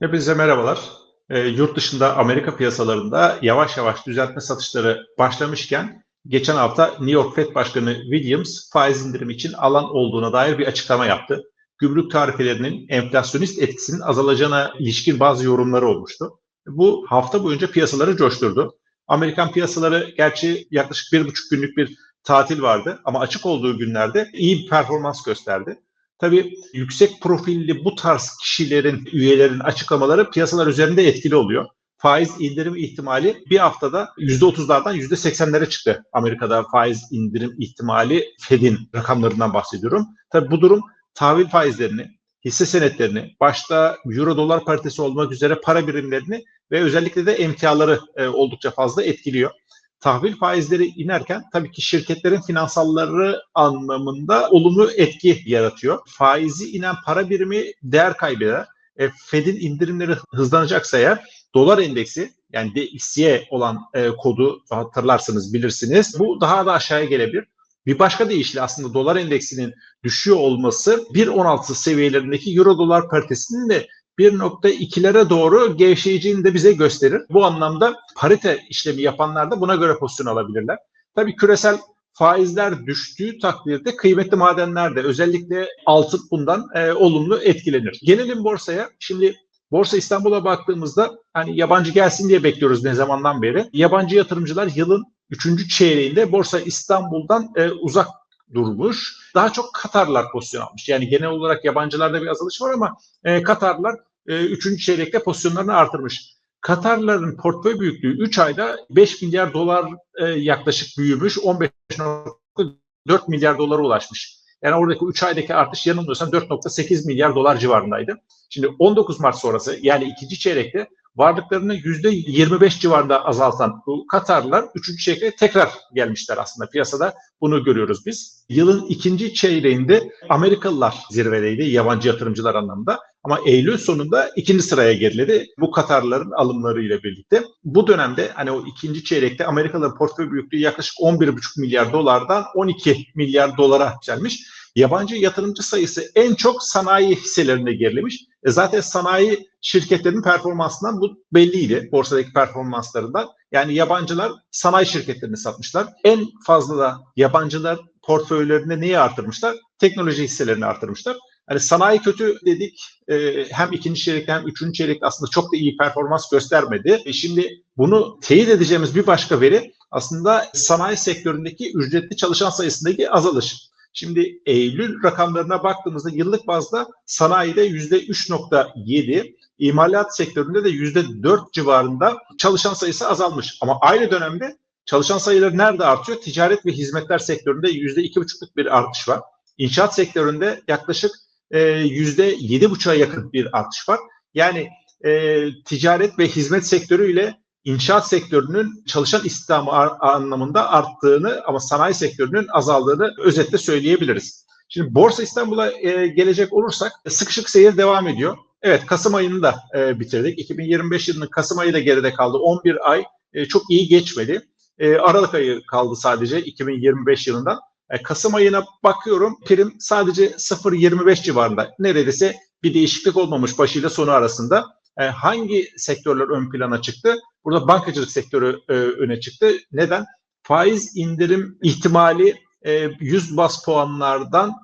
Hepinize merhabalar. E, yurt dışında Amerika piyasalarında yavaş yavaş düzeltme satışları başlamışken geçen hafta New York Fed Başkanı Williams faiz indirimi için alan olduğuna dair bir açıklama yaptı. Gümrük tarifelerinin enflasyonist etkisinin azalacağına ilişkin bazı yorumları olmuştu. Bu hafta boyunca piyasaları coşturdu. Amerikan piyasaları gerçi yaklaşık bir buçuk günlük bir tatil vardı ama açık olduğu günlerde iyi bir performans gösterdi. Tabii yüksek profilli bu tarz kişilerin, üyelerin açıklamaları piyasalar üzerinde etkili oluyor. Faiz indirim ihtimali bir haftada %30'lardan %80'lere çıktı. Amerika'da faiz indirim ihtimali Fed'in rakamlarından bahsediyorum. Tabii bu durum tahvil faizlerini, hisse senetlerini, başta euro dolar paritesi olmak üzere para birimlerini ve özellikle de emtiaları e, oldukça fazla etkiliyor tahvil faizleri inerken tabii ki şirketlerin finansalları anlamında olumlu etki yaratıyor. Faizi inen para birimi değer kaybeder. E, Fed'in indirimleri hızlanacaksa eğer dolar endeksi yani DXY olan e, kodu hatırlarsınız bilirsiniz. Bu daha da aşağıya gelebilir. Bir başka deyişle aslında dolar endeksinin düşüyor olması 1.16 seviyelerindeki euro dolar paritesinin de 1.2'lere doğru gevşeyeceğini de bize gösterir. Bu anlamda parite işlemi yapanlar da buna göre pozisyon alabilirler. Tabii küresel faizler düştüğü takdirde kıymetli madenler de özellikle altın bundan e, olumlu etkilenir. Gelelim borsaya. Şimdi Borsa İstanbul'a baktığımızda hani yabancı gelsin diye bekliyoruz ne zamandan beri. Yabancı yatırımcılar yılın 3. çeyreğinde Borsa İstanbul'dan e, uzak durmuş. Daha çok Katarlar pozisyon almış. Yani genel olarak yabancılarda bir azalış var ama e, Katarlar e, üçüncü çeyrekte pozisyonlarını artırmış. Katarların portföy büyüklüğü 3 ayda 5 milyar dolar e, yaklaşık büyümüş. 15.4 milyar dolara ulaşmış. Yani oradaki 3 aydaki artış yanılmıyorsam 4.8 milyar dolar civarındaydı. Şimdi 19 Mart sonrası yani ikinci çeyrekte varlıklarını %25 civarında azaltan bu Katarlılar 3. çeyrekte tekrar gelmişler aslında piyasada. Bunu görüyoruz biz. Yılın ikinci çeyreğinde Amerikalılar zirvedeydi yabancı yatırımcılar anlamında. Ama Eylül sonunda ikinci sıraya geriledi bu Katarlıların alımlarıyla birlikte. Bu dönemde hani o ikinci çeyrekte Amerikalıların portföy büyüklüğü yaklaşık 11,5 milyar dolardan 12 milyar dolara yükselmiş. Yabancı yatırımcı sayısı en çok sanayi hisselerinde gerilemiş. E zaten sanayi şirketlerinin performansından bu belliydi. Borsadaki performanslarından. Yani yabancılar sanayi şirketlerini satmışlar. En fazla da yabancılar portföylerinde neyi artırmışlar? Teknoloji hisselerini artırmışlar. Hani sanayi kötü dedik e, hem ikinci çeyrekte hem üçüncü çeyrekte aslında çok da iyi performans göstermedi. E şimdi bunu teyit edeceğimiz bir başka veri aslında sanayi sektöründeki ücretli çalışan sayısındaki azalış. Şimdi Eylül rakamlarına baktığımızda yıllık bazda sanayide yüzde 3.7, imalat sektöründe de yüzde 4 civarında çalışan sayısı azalmış. Ama aynı dönemde çalışan sayıları nerede artıyor? Ticaret ve hizmetler sektöründe yüzde 2,5'luk bir artış var. İnşaat sektöründe yaklaşık e, yüzde yedi buçuğa yakın bir artış var. Yani e, ticaret ve hizmet sektörüyle inşaat sektörünün çalışan istihdamı anlamında arttığını ama sanayi sektörünün azaldığını özetle söyleyebiliriz. Şimdi Borsa İstanbul'a e, gelecek olursak sıkışık seyir devam ediyor. Evet Kasım ayını da e, bitirdik. 2025 yılının Kasım ayı da geride kaldı. 11 ay e, çok iyi geçmedi. E, Aralık ayı kaldı sadece 2025 yılından. E, Kasım ayına bakıyorum prim sadece 0.25 civarında. Neredeyse bir değişiklik olmamış başıyla sonu arasında. E, hangi sektörler ön plana çıktı? Burada bankacılık sektörü e, öne çıktı. Neden? Faiz indirim ihtimali 100 bas puanlardan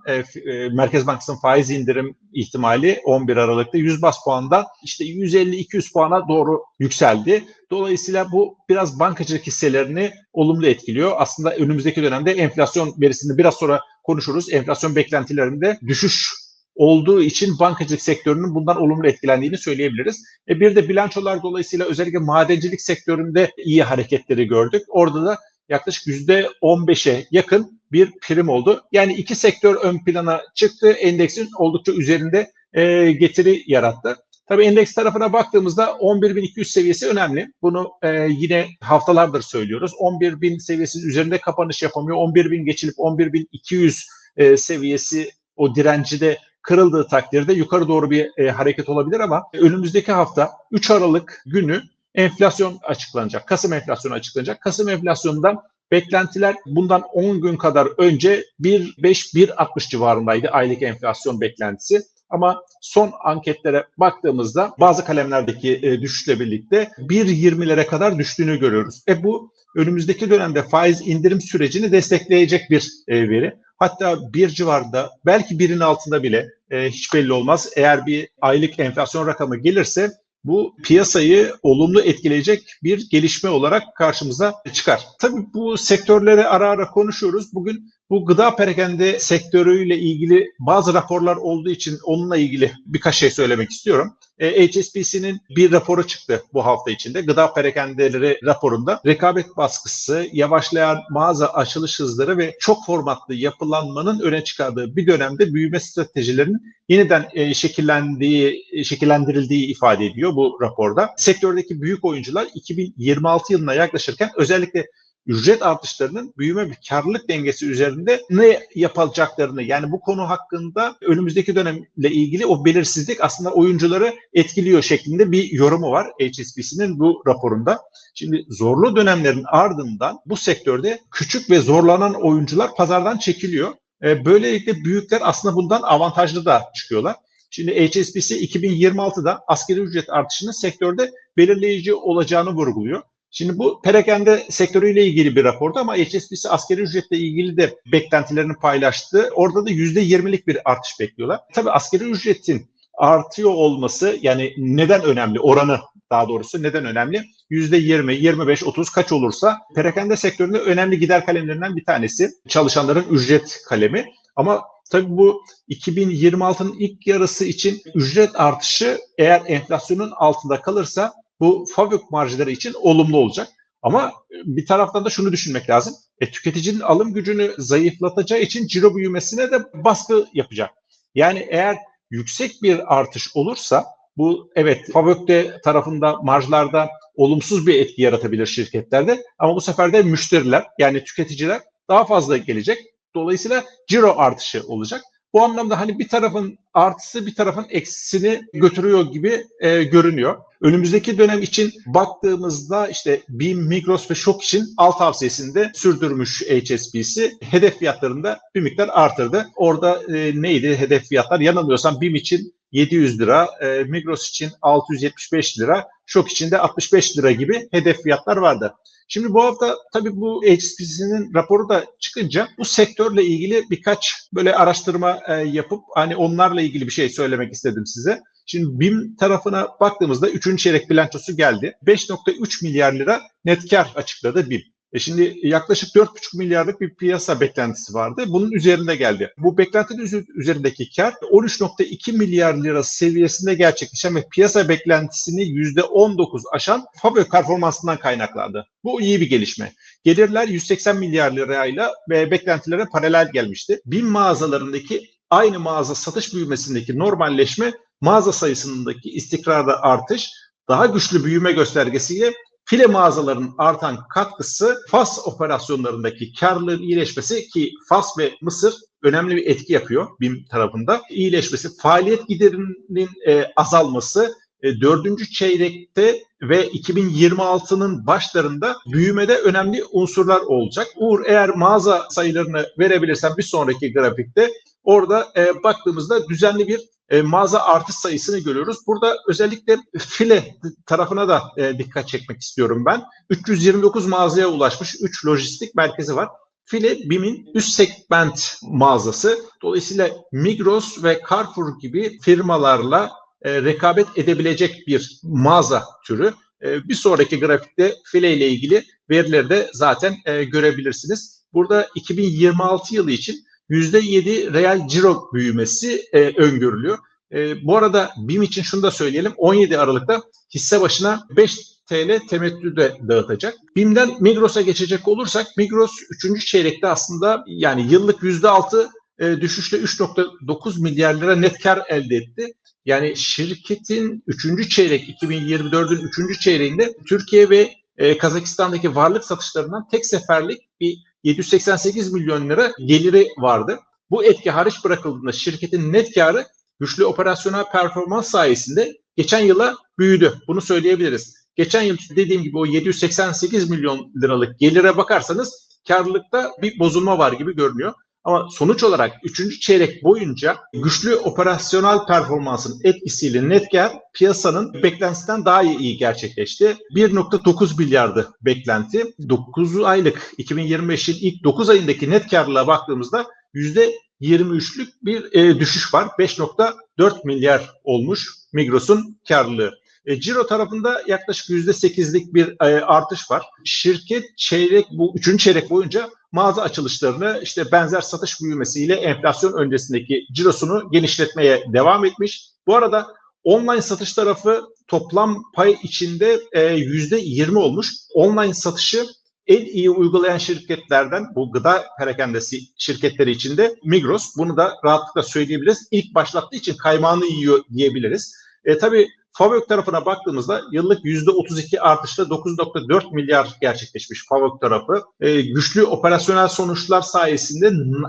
Merkez Bankası'nın faiz indirim ihtimali 11 Aralık'ta 100 bas puandan işte 150-200 puana doğru yükseldi. Dolayısıyla bu biraz bankacılık hisselerini olumlu etkiliyor. Aslında önümüzdeki dönemde enflasyon verisini biraz sonra konuşuruz. Enflasyon beklentilerinde düşüş olduğu için bankacılık sektörünün bundan olumlu etkilendiğini söyleyebiliriz. E bir de bilançolar dolayısıyla özellikle madencilik sektöründe iyi hareketleri gördük. Orada da yaklaşık %15'e yakın bir prim oldu. Yani iki sektör ön plana çıktı. Endeksin oldukça üzerinde e, getiri yarattı. Tabii endeks tarafına baktığımızda 11.200 seviyesi önemli. Bunu e, yine haftalardır söylüyoruz. 11.000 seviyesi üzerinde kapanış yapamıyor. 11.000 geçilip 11.200 e, seviyesi o direnci de kırıldığı takdirde yukarı doğru bir e, hareket olabilir ama önümüzdeki hafta 3 Aralık günü enflasyon açıklanacak. Kasım enflasyonu açıklanacak. Kasım enflasyonundan beklentiler bundan 10 gün kadar önce 1.5-1.60 civarındaydı aylık enflasyon beklentisi. Ama son anketlere baktığımızda bazı kalemlerdeki e, düşüşle birlikte 1.20'lere kadar düştüğünü görüyoruz. E bu önümüzdeki dönemde faiz indirim sürecini destekleyecek bir e, veri. Hatta bir civarda belki birin altında bile e, hiç belli olmaz. Eğer bir aylık enflasyon rakamı gelirse bu piyasayı olumlu etkileyecek bir gelişme olarak karşımıza çıkar. Tabii bu sektörleri ara ara konuşuyoruz. Bugün bu gıda perakende sektörüyle ilgili bazı raporlar olduğu için onunla ilgili birkaç şey söylemek istiyorum. E, HSBC'nin bir raporu çıktı bu hafta içinde. Gıda perakendeleri raporunda rekabet baskısı, yavaşlayan mağaza açılış hızları ve çok formatlı yapılanmanın öne çıkardığı bir dönemde büyüme stratejilerinin yeniden e, şekillendiği, şekillendirildiği ifade ediyor bu raporda. Sektördeki büyük oyuncular 2026 yılına yaklaşırken özellikle ücret artışlarının büyüme ve karlılık dengesi üzerinde ne yapılacaklarını yani bu konu hakkında önümüzdeki dönemle ilgili o belirsizlik aslında oyuncuları etkiliyor şeklinde bir yorumu var HSBC'nin bu raporunda. Şimdi zorlu dönemlerin ardından bu sektörde küçük ve zorlanan oyuncular pazardan çekiliyor. E, böylelikle büyükler aslında bundan avantajlı da çıkıyorlar. Şimdi HSBC 2026'da askeri ücret artışının sektörde belirleyici olacağını vurguluyor. Şimdi bu perakende sektörüyle ilgili bir rapordu ama HSBC askeri ücretle ilgili de beklentilerini paylaştı. Orada da %20'lik bir artış bekliyorlar. Tabii askeri ücretin artıyor olması yani neden önemli? Oranı daha doğrusu neden önemli? %20, 25, 30 kaç olursa perakende sektöründe önemli gider kalemlerinden bir tanesi. Çalışanların ücret kalemi. Ama tabii bu 2026'nın ilk yarısı için ücret artışı eğer enflasyonun altında kalırsa bu fabrik marjları için olumlu olacak. Ama bir taraftan da şunu düşünmek lazım. E, tüketicinin alım gücünü zayıflatacağı için ciro büyümesine de baskı yapacak. Yani eğer yüksek bir artış olursa bu evet fabrikte tarafında marjlarda olumsuz bir etki yaratabilir şirketlerde ama bu sefer de müşteriler yani tüketiciler daha fazla gelecek. Dolayısıyla ciro artışı olacak. Bu anlamda hani bir tarafın artısı bir tarafın eksisini götürüyor gibi e, görünüyor. Önümüzdeki dönem için baktığımızda işte BİM, Migros ve Şok için alt tavsiyesinde sürdürmüş HSBC. Hedef fiyatlarında bir miktar artırdı. Orada e, neydi hedef fiyatlar? Yanılmıyorsam BİM için 700 lira, e, Migros için 675 lira, Şok için de 65 lira gibi hedef fiyatlar vardı. Şimdi bu hafta tabii bu HSBC'nin raporu da çıkınca bu sektörle ilgili birkaç böyle araştırma e, yapıp hani onlarla ilgili bir şey söylemek istedim size. Şimdi BİM tarafına baktığımızda 3. çeyrek bilançosu geldi. 5.3 milyar lira net kar açıkladı BİM. E şimdi yaklaşık 4,5 milyarlık bir piyasa beklentisi vardı. Bunun üzerinde geldi. Bu beklentinin üzerindeki kar 13,2 milyar lira seviyesinde gerçekleşen ve piyasa beklentisini %19 aşan fabrik performansından kaynaklandı. Bu iyi bir gelişme. Gelirler 180 milyar lirayla ve beklentilere paralel gelmişti. BİM mağazalarındaki aynı mağaza satış büyümesindeki normalleşme mağaza sayısındaki istikrarda artış daha güçlü büyüme göstergesiyle file mağazaların artan katkısı FAS operasyonlarındaki karlılığın iyileşmesi ki FAS ve Mısır önemli bir etki yapıyor BİM tarafında. İyileşmesi, faaliyet giderinin e, azalması, e, dördüncü çeyrekte ve 2026'nın başlarında büyümede önemli unsurlar olacak. Uğur eğer mağaza sayılarını verebilirsen bir sonraki grafikte orada e, baktığımızda düzenli bir e, mağaza artış sayısını görüyoruz. Burada özellikle file tarafına da e, dikkat çekmek istiyorum ben. 329 mağazaya ulaşmış 3 lojistik merkezi var. File BİM'in üst segment mağazası. Dolayısıyla Migros ve Carrefour gibi firmalarla e, rekabet edebilecek bir mağaza türü. E, bir sonraki grafikte file ile ilgili verileri de zaten e, görebilirsiniz. Burada 2026 yılı için %7 reel ciro büyümesi e, öngörülüyor. E, bu arada BİM için şunu da söyleyelim. 17 Aralık'ta hisse başına 5 TL temettü de dağıtacak. BİM'den Migros'a geçecek olursak Migros 3. çeyrekte aslında yani yıllık %6 e, düşüşle 3.9 milyar lira net kar elde etti. Yani şirketin 3. çeyrek 2024'ün 3. çeyreğinde Türkiye ve e, Kazakistan'daki varlık satışlarından tek seferlik bir 788 milyon lira geliri vardı. Bu etki hariç bırakıldığında şirketin net karı güçlü operasyonel performans sayesinde geçen yıla büyüdü. Bunu söyleyebiliriz. Geçen yıl dediğim gibi o 788 milyon liralık gelire bakarsanız karlılıkta bir bozulma var gibi görünüyor. Ama sonuç olarak 3. çeyrek boyunca güçlü operasyonel performansın etkisiyle net kar piyasanın beklentisinden daha iyi, iyi gerçekleşti. 1.9 milyardı beklenti. 9 aylık 2025'in ilk 9 ayındaki net karlılığa baktığımızda %23'lük bir e, düşüş var. 5.4 milyar olmuş Migros'un karlılığı. E, Ciro tarafında yaklaşık %8'lik bir e, artış var. Şirket çeyrek bu üçüncü çeyrek boyunca mağaza açılışlarını işte benzer satış büyümesiyle enflasyon öncesindeki cirosunu genişletmeye devam etmiş. Bu arada online satış tarafı toplam pay içinde yüzde 20 olmuş. Online satışı en iyi uygulayan şirketlerden bu gıda perakendesi şirketleri içinde Migros. Bunu da rahatlıkla söyleyebiliriz. İlk başlattığı için kaymağını yiyor diyebiliriz. E, tabii Favök tarafına baktığımızda yıllık %32 artışla 9.4 milyar gerçekleşmiş Favök tarafı. E, güçlü operasyonel sonuçlar sayesinde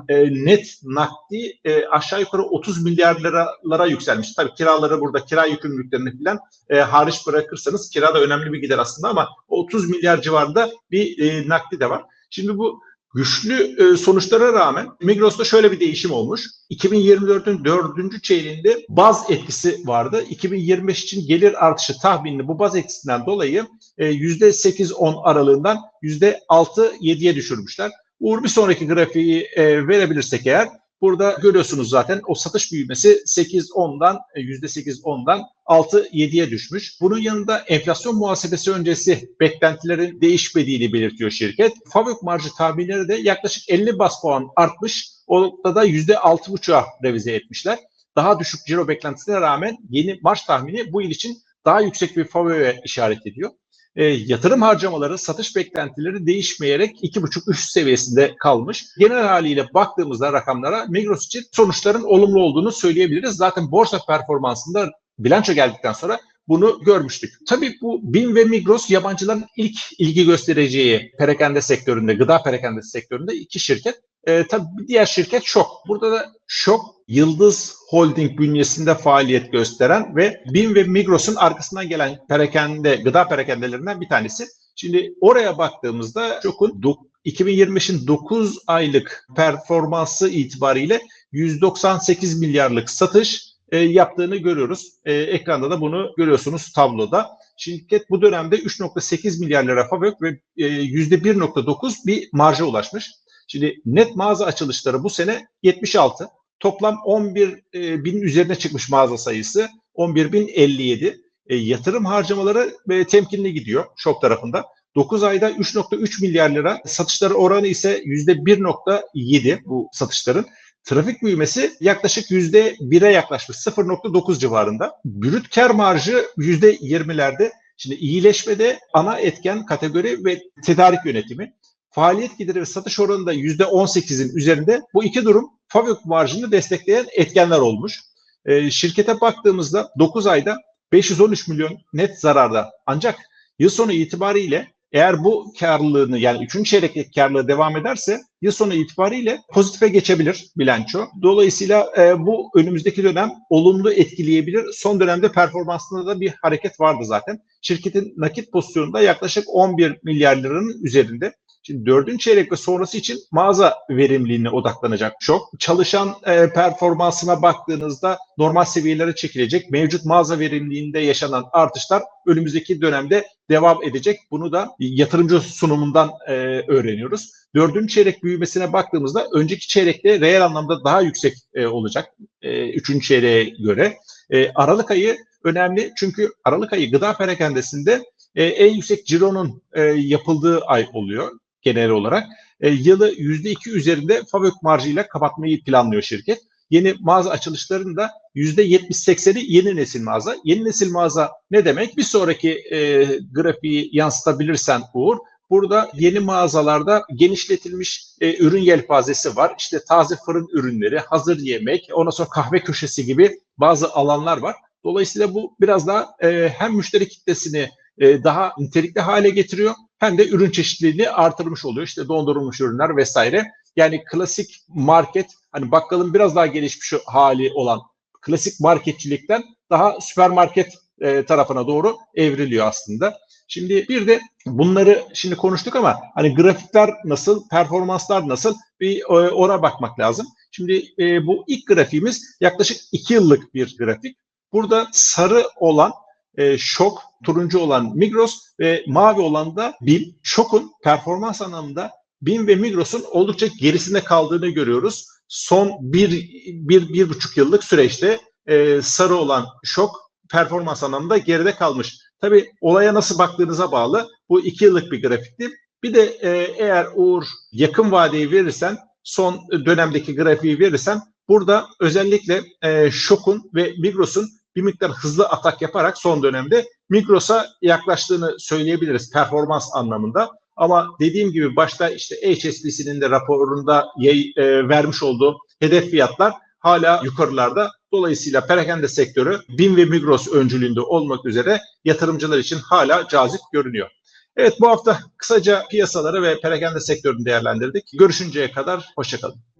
e, net nakdi e, aşağı yukarı 30 milyar liralara yükselmiş. Tabii kiraları burada kira yükümlülüklerini falan e, hariç bırakırsanız kira da önemli bir gider aslında ama 30 milyar civarında bir e, nakdi de var. Şimdi bu Güçlü e, sonuçlara rağmen Migros'ta şöyle bir değişim olmuş. 2024'ün dördüncü çeyreğinde baz etkisi vardı. 2025 için gelir artışı tahminini bu baz etkisinden dolayı e, %8-10 aralığından %6-7'ye düşürmüşler. Uğur bir sonraki grafiği e, verebilirsek eğer Burada görüyorsunuz zaten o satış büyümesi 8-10'dan %8-10'dan 6-7'ye düşmüş. Bunun yanında enflasyon muhasebesi öncesi beklentilerin değişmediğini belirtiyor şirket. Fabrik marjı tahminleri de yaklaşık 50 bas puan artmış. Orada da %6,5'a revize etmişler. Daha düşük ciro beklentisine rağmen yeni marş tahmini bu yıl için daha yüksek bir favoriye işaret ediyor e, yatırım harcamaları, satış beklentileri değişmeyerek 2,5-3 seviyesinde kalmış. Genel haliyle baktığımızda rakamlara Migros için sonuçların olumlu olduğunu söyleyebiliriz. Zaten borsa performansında bilanço geldikten sonra bunu görmüştük. Tabii bu BİM ve Migros yabancıların ilk ilgi göstereceği perakende sektöründe, gıda perakende sektöründe iki şirket. E, tabii diğer şirket Şok. Burada da Şok Yıldız Holding bünyesinde faaliyet gösteren ve BİM ve Migros'un arkasından gelen perakende, gıda perakendelerinden bir tanesi. Şimdi oraya baktığımızda Şok'un 2025'in 9 aylık performansı itibariyle 198 milyarlık satış e, yaptığını görüyoruz. E, ekranda da bunu görüyorsunuz tabloda. Şirket bu dönemde 3.8 milyar lira fabrik ve e, %1.9 bir marja ulaşmış. Şimdi net mağaza açılışları bu sene 76. Toplam 11 e, bin üzerine çıkmış mağaza sayısı. 11 bin 57. E, yatırım harcamaları e, temkinli gidiyor şok tarafında. 9 ayda 3.3 milyar lira satışları oranı ise %1.7 bu satışların. Trafik büyümesi yaklaşık %1'e yaklaşmış 0.9 civarında. Brüt kar marjı %20'lerde. Şimdi iyileşmede ana etken kategori ve tedarik yönetimi faaliyet gideri ve satış oranı da %18'in üzerinde. Bu iki durum fabrik marjını destekleyen etkenler olmuş. E, şirkete baktığımızda 9 ayda 513 milyon net zararda. Ancak yıl sonu itibariyle eğer bu karlılığını yani 3. çeyrekteki karlılığı devam ederse yıl sonu itibariyle pozitife geçebilir bilanço. Dolayısıyla e, bu önümüzdeki dönem olumlu etkileyebilir. Son dönemde performansında da bir hareket vardı zaten. Şirketin nakit pozisyonunda yaklaşık 11 milyar liranın üzerinde. Şimdi dördüncü çeyrek ve sonrası için mağaza verimliliğine odaklanacak çok. Çalışan e, performansına baktığınızda normal seviyelere çekilecek. Mevcut mağaza verimliliğinde yaşanan artışlar önümüzdeki dönemde devam edecek. Bunu da yatırımcı sunumundan e, öğreniyoruz. Dördüncü çeyrek büyümesine baktığımızda önceki çeyrekte reel anlamda daha yüksek e, olacak. E, üçüncü çeyreğe göre. E, Aralık ayı önemli çünkü Aralık ayı gıda perakendesinde e, en yüksek cironun e, yapıldığı ay oluyor genel olarak. E, yılı %2 üzerinde fabrik marjıyla kapatmayı planlıyor şirket. Yeni mağaza açılışlarının da %70-80'i yeni nesil mağaza. Yeni nesil mağaza ne demek? Bir sonraki e, grafiği yansıtabilirsen Uğur, Burada yeni mağazalarda genişletilmiş e, ürün yelpazesi var. İşte taze fırın ürünleri, hazır yemek, ondan sonra kahve köşesi gibi bazı alanlar var. Dolayısıyla bu biraz daha e, hem müşteri kitlesini e, daha nitelikli hale getiriyor hem de ürün çeşitliliğini artırmış oluyor. İşte dondurulmuş ürünler vesaire. Yani klasik market hani bakkalın biraz daha gelişmiş hali olan klasik marketçilikten daha süpermarket e, tarafına doğru evriliyor aslında. Şimdi bir de bunları şimdi konuştuk ama hani grafikler nasıl, performanslar nasıl bir e, ona bakmak lazım. Şimdi e, bu ilk grafiğimiz yaklaşık iki yıllık bir grafik. Burada sarı olan e, Şok, turuncu olan Migros ve mavi olan da BİM. Şok'un performans anlamında BİM ve Migros'un oldukça gerisinde kaldığını görüyoruz. Son bir, bir, bir buçuk yıllık süreçte e, sarı olan Şok performans anlamında geride kalmış. Tabii olaya nasıl baktığınıza bağlı. Bu iki yıllık bir grafikti. Bir de e, eğer Uğur yakın vadeyi verirsen, son dönemdeki grafiği verirsen burada özellikle e, Şok'un ve Migros'un bir miktar hızlı atak yaparak son dönemde Migros'a yaklaştığını söyleyebiliriz performans anlamında. Ama dediğim gibi başta işte HSBC'nin de raporunda yay, e, vermiş olduğu hedef fiyatlar hala yukarılarda. Dolayısıyla perakende sektörü BİM ve Migros öncülüğünde olmak üzere yatırımcılar için hala cazip görünüyor. Evet bu hafta kısaca piyasaları ve perakende sektörünü değerlendirdik. Görüşünceye kadar hoşçakalın.